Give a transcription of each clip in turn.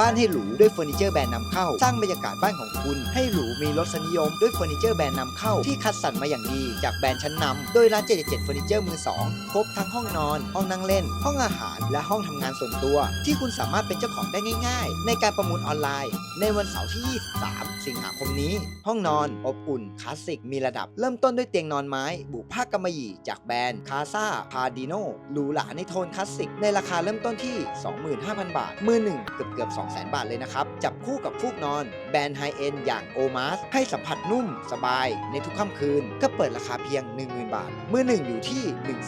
บ้านให้หรูด้วยเฟอร์นิเจอร์แบรนด์นำเข้า สร้างบรรยากาศบ้านของคุณ ให้หรูมีรสนิยมด้วยเฟอร์นิเจอร์แบรนด์นำเข้าที่คัดสรรมาอย่างดี จากแบรนด์ชั้นนำโดยร้าน77เฟอร์นิเจอร์มือสองครบทั้งห้องนอน ห้องนั่งเล่น ห้องอาหาร และห้องทำงานส่วนตัว ที่คุณสามารถเป็นเจ้าของได้ง่าย ๆ ในการประมูลออนไลน์ ในวันเสาร์ที่ 23 สิงหาคมนี้ ห้องนอน อบอุ่นคลาสสิกมีระดับ เริ่มต้นด้วยเตียงนอนไม้ บุผ้ากำมะหยี่จากแบรนด์คาซาพาดิโนหรูหราในโทนคลาสสิกในราคาเริ่มต้นที่ 25,000 บาทมือหนึ่งเกือบเกือบ200,000 บาทเลยนะครับ จับคู่กับฟูกนอน แบรนด์ไฮเอ็นอย่างโอมาสให้สัมผัสนุ่มสบายในทุกค่ำคืน ก็เปิดราคาเพียง 10,000 บาท มือหนึ่งอยู่ที่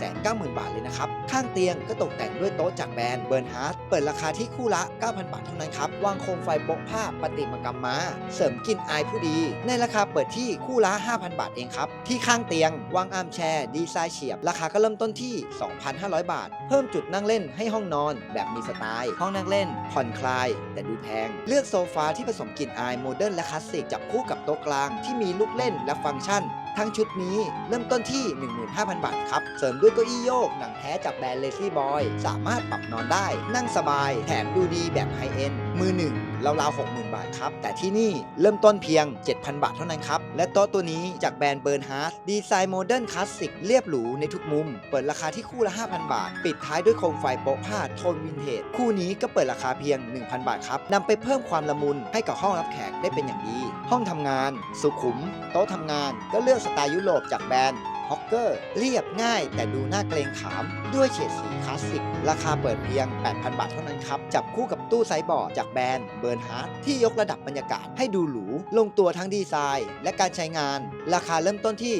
190,000 บาทเลยนะครับ ข้างเตียงก็ตกแต่งด้วยโต๊ะจากแบรนด์เบิร์นฮาร์ดเปิดราคาที่คู่ละ 9,000 บาทเท่านั้นครับ วางโคมไฟโป๊ะผ้าปฏิมากรรมม้า เสริมกลิ่นอายผู้ดี ในราคาเปิดที่คู่ละ 5,000 บาทเองครับที่ข้างเตียง วางอาร์มแชร์ดีไซน์เฉียบ ราคาก็เริ่มต้นที่ 2,500 บาท เพิ่มจุดนั่งเล่นให้ห้องนอน แบบมีสไตล์ ห้องนั่งเล่น ผ่อนคลาย แต่ดูแพง เลือกโซฟาที่ผสมกลิ่นอายโมเดิร์นและคลาสสิกจับคู่กับโต๊ะกลางที่มีลูกเล่นและฟังก์ชัน ทั้งชุดนี้เริ่มต้นที่ 15,000 บาทครับ เสริมด้วยเก้าอี้โยกหนังแท้จากแบรนด์เลซี่บอยสามารถปรับนอนได้ นั่งสบาย แถมดูดีแบบไฮเอ็น มือหนึ่งราวๆ60,000 บาทครับ แต่ที่นี่เริ่มต้นเพียง 7,000 บาทเท่านั้นครับ และโต๊ะตัวนี้จากแบรนด์เบิร์นฮาร์ดดีไซน์โมเดิร์นคลาสสิกเรียบหรูในทุกมุม เปิดราคาที่คู่ละ 5,000 บาท ปิดท้ายด้วยโคมไฟโป๊ะผ้าโทนวินเทจ คู่นี้ก็เปิดราคาเพียง 1,000 บาทครับนำไปเพิ่มความละมุนให้กับห้องรับแขกได้เป็นอย่างดี ห้องทำงาน สุขุม โต๊ะทำงาน ก็เลือกสไตล์ยุโรปจากแบรนด์ ฮอกเกอร์ เรียบง่ายแต่ดูน่าเกรงขาม ด้วยเฉดสีคลาสสิก ราคาเปิดเพียง 8,000 บาทเท่านั้นครับ จับคู่กับตู้ไซบอร์ดจากแบรนด์เบิร์นฮาร์ดที่ยกระดับบรรยากาศให้ดูหรู ลงตัวทั้งดีไซน์ และการใช้งาน ราคาเริ่มต้นที่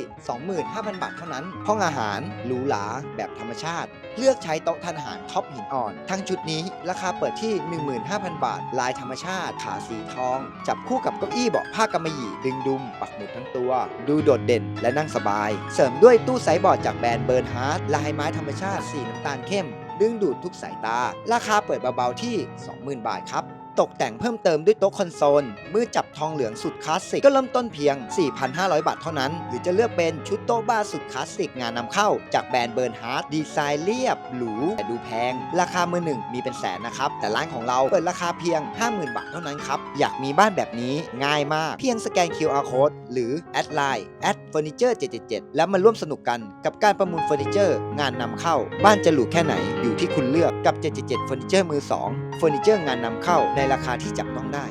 25,000 บาทเท่านั้น ห้องอาหารหรูหราแบบธรรมชาติ เลือกใช้โต๊ะทานอาหารท็อปหินอ่อน ทั้งชุดนี้ราคาเปิดที่ 15,000 บาท ลายธรรมชาติ ขาสีทอง จับคู่กับเก้าอี้เบาะผ้ากำมะหยี่ดึงดุมปักหมุดทั้งตัว ดูโดดเด่นและนั่งสบาย เสริมด้วยตู้ไซส์บอร์ดจากแบรนด์เบิร์นฮาร์ดลายไม้ธรรมชาติสีน้ำตาลเข้ม ดึงดูดทุกสายตา ราคาเปิดเบาๆที่ 20,000 บาทครับ ตกแต่งเพิ่มเติมด้วยโต๊ะคอนโซลมือจับทองเหลืองสุดคลาสสิกก็เริ่มต้นเพียง 4,500 บาทเท่านั้น หรือจะเลือกเป็นชุดโต๊ะบ้าสุดคลาสสิกงานนำเข้า จากแบรนด์เบิร์นฮาร์ดดีไซน์เรียบหรูแต่ดูแพง ราคามือหนึ่งมีเป็นแสนนะครับ แต่ร้านของเราเปิดราคาเพียง 50,000 บาทเท่านั้นครับ อยากมีบ้านแบบนี้ง่ายมาก เพียงสแกน QR code หรือแอดไลน์แอดเฟอร์นิเจอร์777แล้วมาร่วมสนุกกันกับการประมูลเฟอร์นิเจอร์งานนำเข้า บ้านจะหรูแค่ไหนอยู่ที่คุณเลือกกับ 777เฟอร์นิเจอร์มือสองเฟอร์นิเจอร์งานนำเข้าในราคาที่จับต้องได้